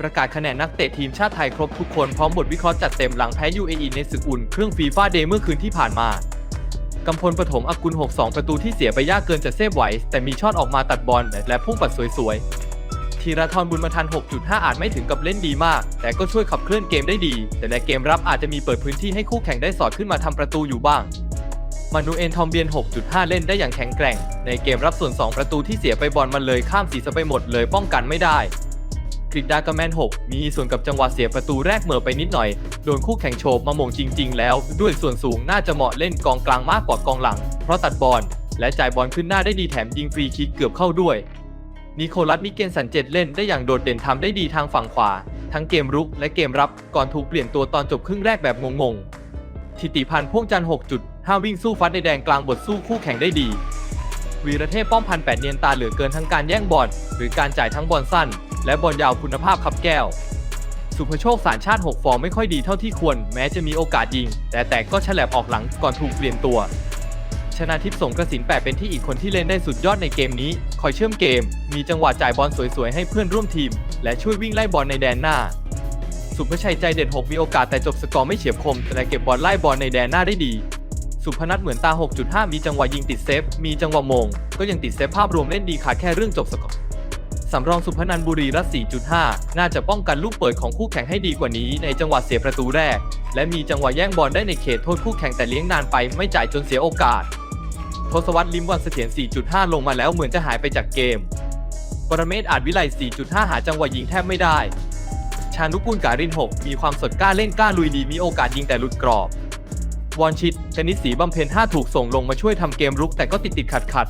ประกาศคะแนนนักเตะทีมชาติไทยครบทุกคนพร้อมบทวิเคราะห์จัดเต็มหลังแพ้ UAE ในศึกอุ่นเครื่องฟีฟ่าเดย์เมื่อคืนที่ผ่านมากำพลปฐมอกุล 6-2 ประตูที่เสียไปยากเกินจะเซฟไหว แต่มีช็อตออกมาตัดบอลและพุ่งปัดสวยๆ ธีรทรบุญมาทัน 6.5 อาจไม่ถึงกับเล่นดีมาก แต่ก็ช่วยขับเคลื่อนเกมได้ดี แต่ในเกมรับอาจจะมีเปิดพื้นที่ให้คู่แข่งได้สอดขึ้นมาทำประตูอยู่บ้าง มานูเอลทอมเบียน 6.5 เล่นได้อย่างแข็งแกร่ง ในเกมรับส่วน 2 ประตูที่เสียไปบอลมันเลยข้ามสีสไปหมดเลยป้องกันไม่ได้ ริดดากาแมน 6 มีส่วนกับจังหวะเสียประตูแรกเหม่อไปนิดหน่อย โดนคู่แข่งโฉบมาหม่งจริง ๆ แล้ว ด้วยส่วนสูงน่าจะเหมาะเล่นกองกลางมากกว่ากองหลัง เพราะตัดบอลและจ่ายบอลขึ้นหน้าได้ดีแถมยิงฟรีคิกเกือบเข้าด้วยนิโคลัสมิเกนสันเจ็ดเล่นได้อย่างโดดเด่นทำได้ดีทางฝั่งขวา ทั้งเกมรุกและเกมรับก่อนถูกเปลี่ยนตัวตอนจบครึ่งแรกแบบงงๆทิติพันธ์พ่วงจันทร์6.5วิ่งสู้ฟัดในแดงกลางบทสู้คู่แข่งได้ดีวีรเทพป้อมพันแปดเนียนตาเหลือเกินทั้งการแย่งบอลหรือการจ่ายทั้งบอลสั้น และบอลยาวคุณภาพขับแก้ว สุภโชคสารชาติ 6 ฟอร์มไม่ค่อยดีเท่าที่ควร แม้จะมีโอกาสยิง แต่แต่ก็ฉลับออกหลังก่อนถูกเปลี่ยนตัว ชนะทิพย์สงกระสินแปดเป็นที่อีกคนที่เล่นได้สุดยอดในเกมนี้ คอยเชื่อมเกม มีจังหวะจ่ายบอลสวยๆให้เพื่อนร่วมทีม และช่วยวิ่งไล่บอลในแดนหน้า สุภชัยใจเด่น 6 มีโอกาสแต่จบสกอร์ไม่เฉียบคม แต่เก็บบอลไล่บอลในแดนหน้าได้ดีสุพนัทเหมือนตา 6.5 มีจังหวะยิงติดเซฟ มีจังหวะมง ก็ยังติดเซฟภาพรวมเล่นดีขาดแค่เรื่องจบสกอร์ สำรองสุพนันบุรีรัต4.5 น่าจะป้องกันลูกเปิดของคู่แข่งให้ดีกว่านี้ในจังหวะเสียประตูแรก และมีจังหวะแย่งบอลได้ในเขตโทษคู่แข่งแต่เลี้ยงนานไปไม่จ่ายจนเสียโอกาส ทศวรรษลิมวันเสถียร 4.5 ลงมาแล้วเหมือนจะหายไปจากเกม ปรเมศอาจวิไล 4.5 หาจังหวะยิงแทบไม่ได้ ชานุกูลการิน 6 มีความสดกล้าเล่นกล้าลุยดีมีโอกาสยิงแต่หลุดกรอบ วอนชิตชนิดสีบำเพ็ญ 5 ถูกส่งลงมาช่วยทำเกมรุกแต่ก็ติดติดขัดขัด